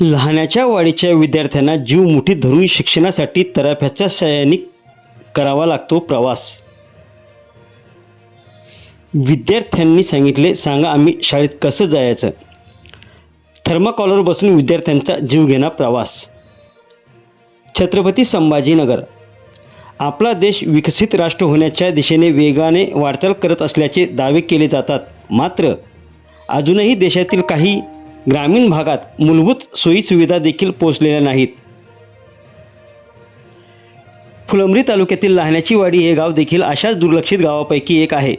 लहानाच्या वाडीच्या विद्यार्थ्यांना जीव मुठी धरून शिक्षणासाठी तराफ्याचा सैनिक करावा लागतो प्रवास. विद्यार्थ्यांनी सांगितले सांगा आम्ही शाळेत कसं जायचं? थर्माकॉलवर बसून विद्यार्थ्यांचा जीवघेणा प्रवास. छत्रपती संभाजीनगर. आपला देश विकसित राष्ट्र होण्याच्या दिशेने वेगाने वाटचाल करत असल्याचे दावे केले जातात. मात्र अजूनही देशातील काही ग्रामीण भागात मूलभूत सोयीसुविधा देखील पोचलेल्या नाहीत. फुलंब्री तालुक्यातील लहाण्याची वाडी हे गाव देखील अशाच दुर्लक्षित गावापैकी एक आहे.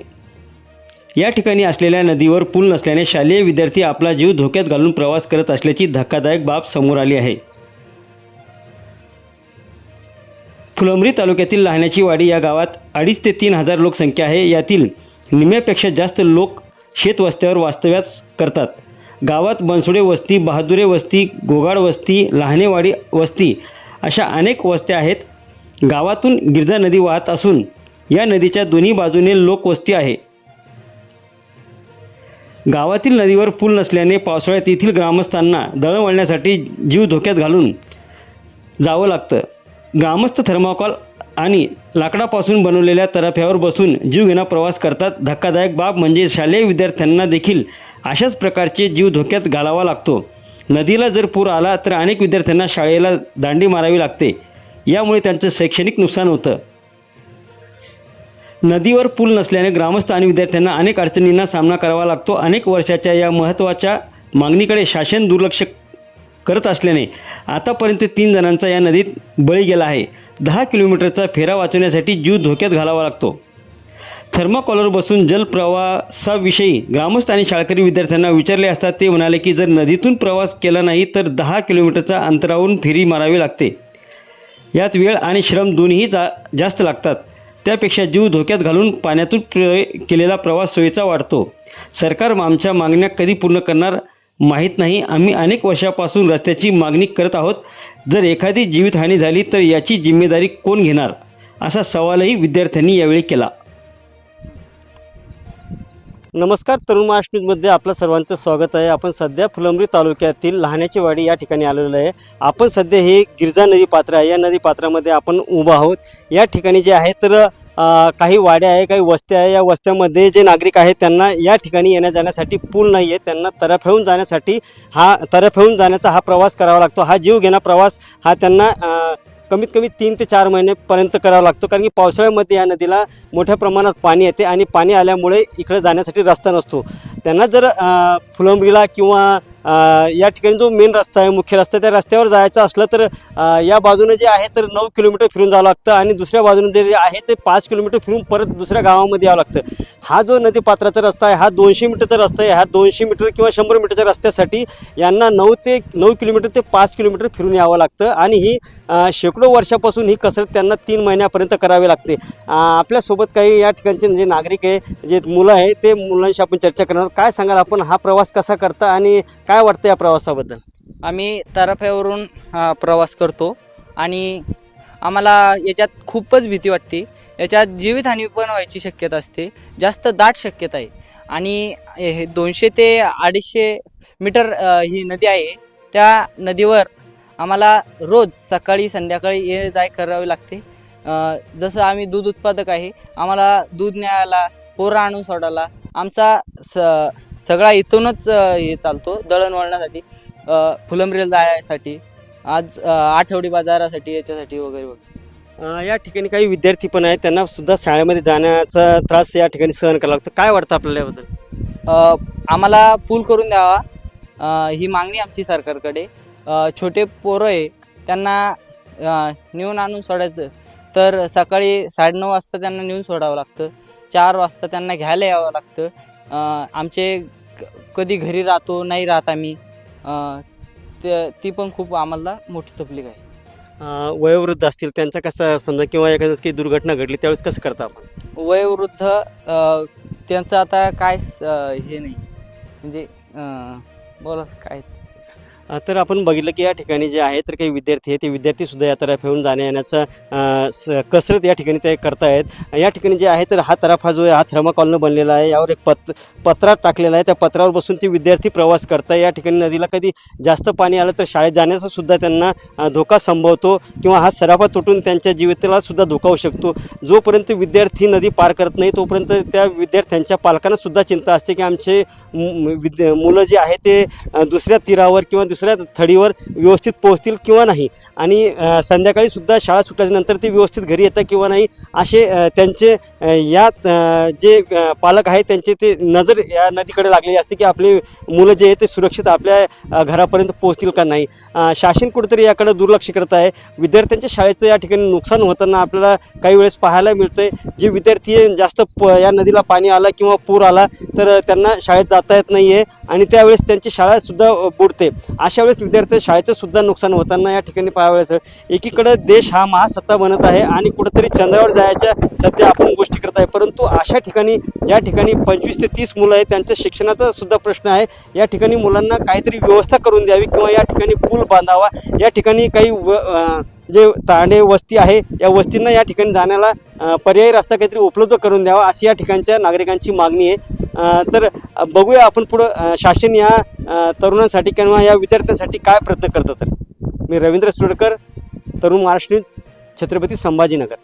या ठिकाणी असलेल्या नदीवर पूल नसल्याने शालेय विद्यार्थी आपला जीव धोक्यात घालून प्रवास करत असल्याची धक्कादायक बाब समोर आली आहे. फुलंब्री तालुक्यातील लहाण्याची वाडी या गावात अडीच ते तीन हजार लोकसंख्या आहे. यातील निम्म्यापेक्षा जास्त लोक शेतवस्त्यावर वास्तव्यास करतात. गावात बनसोडे वस्ती बहादुरे वस्ती गोगाड वस्ती लहानेवाडी वस्ती अशा अनेक वस्त्या आहेत. गावातून गिरजा नदी वाहत असून या नदीच्या दोन्ही बाजूने लोकवस्ती आहे. गावातील नदीवर पूल नसल्याने पावसाळ्यात येथील ग्रामस्थांना दळणवळण्यासाठी जीव धोक्यात घालून जावं लागतं. ग्रामस्थ थर्माकॉल आणि लाकडापासून बनवलेल्या तरफ्यावर बसून जीवघेणा प्रवास करतात. धक्कादायक बाब म्हणजे शालेय विद्यार्थ्यांना देखील अशाच प्रकारचे जीव धोक्यात घालावा लागतो. नदीला जर पूर आला तर अनेक विद्यार्थ्यांना शाळेला दांडी मारावी लागते. यामुळे त्यांचं शैक्षणिक नुकसान होतं. नदीवर पूल नसल्याने ग्रामस्थ आणि विद्यार्थ्यांना अनेक अडचणींना सामना करावा लागतो. अनेक वर्षाच्या या महत्त्वाच्या मागणीकडे शासन दुर्लक्ष करत असल्याने आतापर्यंत तीन जणांचा या नदीत बळी गेला आहे. दहा किलोमीटरचा फेरा वाचवण्यासाठी जीव धोक्यात घालावा लागतो. थर्माकॉलवर बसून जलप्रवासाविषयी ग्रामस्थ आणि शाळकरी विद्यार्थ्यांना विचारले असता ते म्हणाले की जर नदीतून प्रवास केला नाही तर दहा किलोमीटरचा अंतरावरून फेरी मारावी लागते. यात वेळ आणि श्रम दोन्ही जा जास्त लागतात. त्यापेक्षा जीव धोक्यात घालून पाण्यातून केलेला प्रवास सोयीचा वाढतो. सरकार आमच्या मागण्या कधी पूर्ण करणार? माहीत नाही. आम्ही अनेक वर्षापासून रस्त्याची मागणी करत आहोत. जर एखादी जीवितहानी झाली तर याची जिम्मेदारी कोण घेणार? असा सवालही विद्यार्थ्यांनी यावेळी केला. नमस्कार तरुण महाराष्ट्र न्यूजमध्ये आपलं सर्वांचं स्वागत आहे. आपण सध्या फुलंब्री तालुक्यातील लहाण्याची वाडी या ठिकाणी आलेलो आहे. आपण सध्या हे गिरजा नदी पात्र आहे. या नदी पात्रामध्ये आपण उभा आहोत. या ठिकाणी जे आहे तर काही वाड्या आहे काही वस्त्या आहे. या वस्त्यामध्ये जे नागरिक आहेत त्यांना या ठिकाणी येण्या जाण्यासाठी पूल नाही आहे. त्यांना तरफेहून जाण्यासाठी हा तरफेहून जाण्याचा हा प्रवास करावा लागतो. हा जीव घेणा प्रवास हा त्यांना कमीत कमी तीन ते चार महिनेपर्यंत करावा लागतो कारण की पावसाळ्यामध्ये या नदीला मोठ्या प्रमाणात पाणी येते आणि पाणी आल्यामुळे इकडे जाण्यासाठी रस्ता नसतो. त्यांना जर फुलंबरीला किंवा या ठिकाणी जो मेन रस्ता आहे मुख्य रस्ता त्या रस्त्यावर जायचं असलं तर या बाजूने जे आहे तर नऊ किलोमीटर फिरून जावं लागतं आणि दुसऱ्या बाजूने जे आहे ते पाच किलोमीटर फिरून परत दुसऱ्या गावामध्ये यावं लागतं. हा जो नदीपात्राचा रस्ता आहे हा दोनशे मीटरचा रस्ता आहे. हा दोनशे मीटर किंवा शंभर मीटरच्या रस्त्यासाठी यांना नऊ ते नऊ किलोमीटर ते पाच किलोमीटर फिरून यावं लागतं आणि ही शेकडो वर्षापासून ही कसरत त्यांना तीन महिन्यापर्यंत करावी लागते. आपल्यासोबत काही या ठिकाणचे जे नागरिक आहे जे मुलं आहे ते मुलांशी आपण चर्चा करणार काय सांगाल आपण? हा प्रवास कसा करता आणि काय वाटतं या प्रवासाबद्दल? आम्ही ताराफ्यावरून प्रवास करतो. आणि आम्हाला याच्यात खूपच भीती वाटते. याच्यात जीवितहानी पण व्हायची शक्यता असते. जास्त दाट शक्यता आहे. आणि हे दोनशे ते अडीचशे मीटर ही नदी आहे. त्या नदीवर आम्हाला रोज सकाळी संध्याकाळी ये जाय करावी लागते. जसं आम्ही दूध उत्पादक आहे आम्हाला दूध न्यायला पोरं आणून सोडायला आमचा स सगळा इथूनच हे चालतो दळणवळणासाठी फुलंब्रीला जायसाठी आज आठवडी बाजारासाठी याच्यासाठी वगैरे वगैरे. या ठिकाणी काही विद्यार्थी पण आहेत त्यांना सुद्धा शाळेमध्ये जाण्याचा त्रास या ठिकाणी सहन करावा लागतो. काय वाटतं आपल्याला याबद्दल? आम्हाला पूल करून द्यावा. ही मागणी आमची सरकारकडे. छोटे पोरं आहे त्यांना नेऊन आणून सोडायचं. तर सकाळी साडेनऊ वाजता त्यांना नेऊन सोडावं लागतं. चार वाजता त्यांना घ्यायला यावं लागतं. आमचे कधी घरी राहतो नाही राहत आम्ही. ते ती पण खूप आम्हाला मोठी तकलीफ आहे. वयोवृद्ध असतील त्यांचा कसं समजा किंवा एखाद्या काही दुर्घटना घडली त्यावेळेस कसं करता आपण? वयोवृद्ध त्यांचं आता काय हे नाही. म्हणजे बोला काय? तर आपण बघितलं की या ठिकाणी जे आहे तर काही विद्यार्थी आहेत ते विद्यार्थी सुद्धा या येऊन जाण्या येण्याचा स- कसरत या ठिकाणी ते करतायत. या ठिकाणी जे आहे तर हा तराफा जो आहे हा थर्माकॉलनं बनलेला आहे. यावर एक पत पत्रा टाकलेला आहे. त्या पत्रावर बसून ते विद्यार्थी प्रवास करतात या ठिकाणी नदीला कधी जास्त पाणी आलं तर शाळेत जाण्याचा सुद्धा त्यांना धोका संभवतो किंवा हा सराफा तुटून त्यांच्या जीविताला सुद्धा धोका होऊ शकतो. जोपर्यंत विद्यार्थी नदी पार करत नाही तोपर्यंत त्या विद्यार्थ्यांच्या पालकांना सुद्धा चिंता असते की आमचे मु- विद्या मुलं जे आहे ते दुसऱ्या तीरावर किंवा दुसऱ्या थडीवर व्यवस्थित पोहोचतील किंवा नाही. आणि संध्याकाळी सुद्धा शाळा सुटल्यानंतर ते व्यवस्थित घरी येतं किंवा नाही असे त्यांचे या जे पालक आहेत त्यांचे ते नजर या नदीकडे लागलेली असते की आपले मुलं जे आहे ते सुरक्षित आपल्या घरापर्यंत पोहोचतील का नाही. शासन कुठेतरी याकडे दुर्लक्ष करत आहे. विद्यार्थ्यांच्या शाळेचं या ठिकाणी नुकसान होताना आपल्याला काही वेळेस पाहायला मिळते जे विद्यार्थी जास्त प या नदीला पाणी आला किंवा पूर आला तर त्यांना शाळेत जाता येत नाही आहे आणि त्यावेळेस त्यांची शाळासुद्धा बुडते. अशा वेळेस विद्यार्थी शाळेचं सुद्धा नुकसान होताना या ठिकाणी पाहावयाचं एकीकडे देश हा महासत्ता बनत आहे आणि कुठेतरी चंद्रावर जायच्या सध्या आपण गोष्टी करत आहे. परंतु अशा ठिकाणी ज्या ठिकाणी पंचवीस ते तीस मुलं आहेत त्यांच्या शिक्षणाचा सुद्धा प्रश्न आहे. या ठिकाणी मुलांना काहीतरी व्यवस्था करून द्यावी किंवा या ठिकाणी पूल बांधावा. या ठिकाणी काही व जे तांडे वस्ती आहे या वस्तींना या ठिकाणी जाण्याला पर्यायी रस्ता काहीतरी उपलब्ध करून द्यावा अशी या ठिकाणच्या नागरिकांची मागणी आहे. तर बघूया आपण पुढं शासन या तरुणांसाठी किंवा या विद्यार्थ्यांसाठी काय प्रयत्न करतं तर. मी रवींद्र सुरडकर तरुण महाराष्ट्र न्यूज छत्रपती संभाजीनगर.